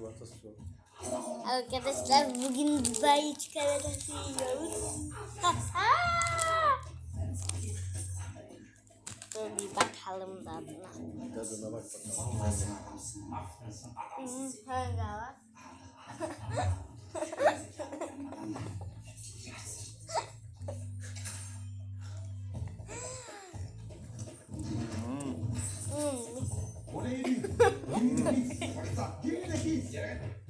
Çikolatası yok. Arkadaşlar bugün Dubai çikolatası yiyoruz. Ha, ha! Dur bir bakalım tadına. Tadına bak bakalım. Hmm, Hangi var?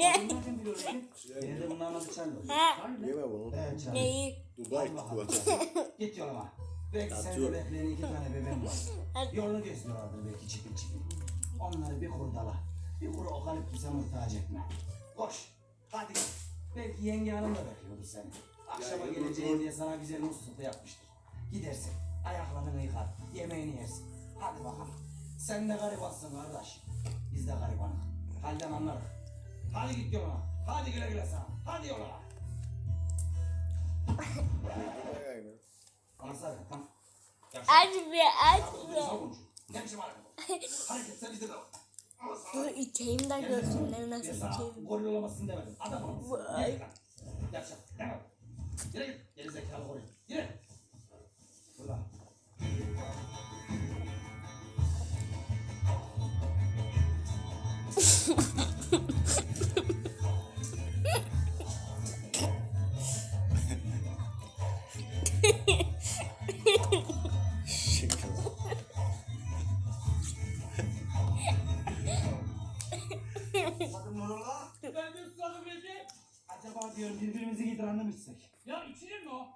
Ne? De bunların adı Çello. Ha? Yeme bunu. Evet. Neyi? Dubai çikolatası. Git yoluma. Belki senin Atıyorum. de bekleyen iki tane bebeğin var. Yolunu gözlüyorlardır belki çipil çipil. Onları bir kurdala. Bir kuru okaliptüse muhtaç etme. Koş. Hadi git. Belki yenge hanım da bekliyordur seni. Akşama Ya, geleceğim diye sana güzel muslukta yapmıştır. Gidersin. Ayaklarını yıkar. Yemeğini yersin. Hadi bakalım. Sen de garibansın kardeş. Biz de garibanız. Halden anlarız. Hadi git yoluna. Hadi güle güle sana. Hadi yoluna. Aynen. Anasar tamam. Aç bir aç bir. Hareket sen bizde de bak. Dur içeyim de görsünler nasıl içeyim. Goril olamasın demedim. Adam olamasın. Vay. Yürü lan. Yavşak. Devam. Yürü git. Geri zekalı goril. Yürü. Fırla. Şık. Sakın morala. Ben de susadım Recep. Acaba diyorum birbirimizi giydiranlı mı içsek? Ya içilir mi o?